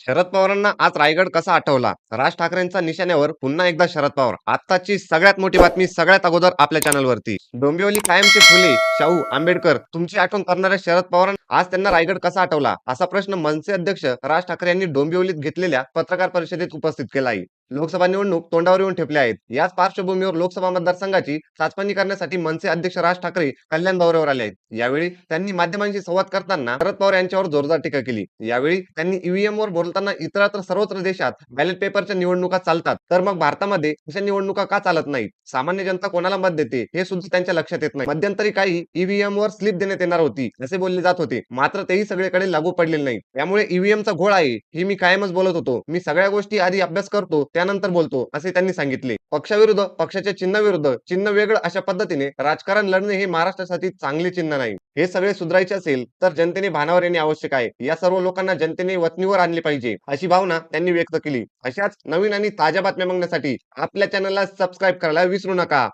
शरद पवारांना आज रायगड कसा आठवला? राज ठाकरेंचा निशाण्यावर पुन्हा एकदा शरद पवार. आताची सगळ्यात मोठी बातमी सगळ्यात अगोदर आपल्या चॅनलवरती. डोंबिवली कायमचे फुले शाहू आंबेडकर तुमची आठवण करणाऱ्या शरद पवारांना आज त्यांना रायगड कसा आठवला? असा प्रश्न मनसे अध्यक्ष राज ठाकरे यांनी डोंबिवलीत घेतलेल्या पत्रकार परिषदेत उपस्थित केला आहे लोकसभा निवडणूक तोंडावर येऊन ठेपल्या आहेत. याच पार्श्वभूमीवर लोकसभा मतदारसंघाची चाचपणी करण्यासाठी मनसे अध्यक्ष राज ठाकरे कल्याण दौऱ्यावर आले आहेत. यावेळी त्यांनी माध्यमांशी संवाद करताना शरद पवार यांच्यावर जोरदार टीका केली. यावेळी त्यांनी ईव्हीएम वर बोलताना इतरत्र सर्वत्र देशात बॅलेट पेपरच्या निवडणुका चालतात. तर मग भारतामध्ये अशा निवडणुका का चालत नाहीत? सामान्य जनता कोणाला मत देते? हे सुद्धा त्यांच्या लक्षात येत नाही. मध्यंतरी काही ईव्हीएम वर स्लिप देण्यात येणार होती असे बोलले जात होते. मात्र तेही सगळीकडे लागू पडलेले नाही त्यामुळे ईव्हीएमचा घोळ आहे ही मी कायमच बोलत होतो. मी सगळ्या गोष्टी आधी अभ्यास करतो त्यानंतर बोलतो असे त्यांनी सांगितले. पक्षाविरुद्ध पक्षाच्या चिन्हाविरुद्ध चिन्ह वेगळं अशा पद्धतीने राजकारण लढणे हे महाराष्ट्रासाठी चांगले चिन्ह नाही. हे सगळे सुधारायचे असेल तर जनतेने भानावर येणे आवश्यक आहे. या सर्व लोकांना जनतेने वतनीवर आणले पाहिजे अशी भावना त्यांनी व्यक्त केली. अशाच नवीन आणि ताज्या बातम्या बघण्यासाठी आपल्या चॅनलला सबस्क्राईब करायला विसरू नका.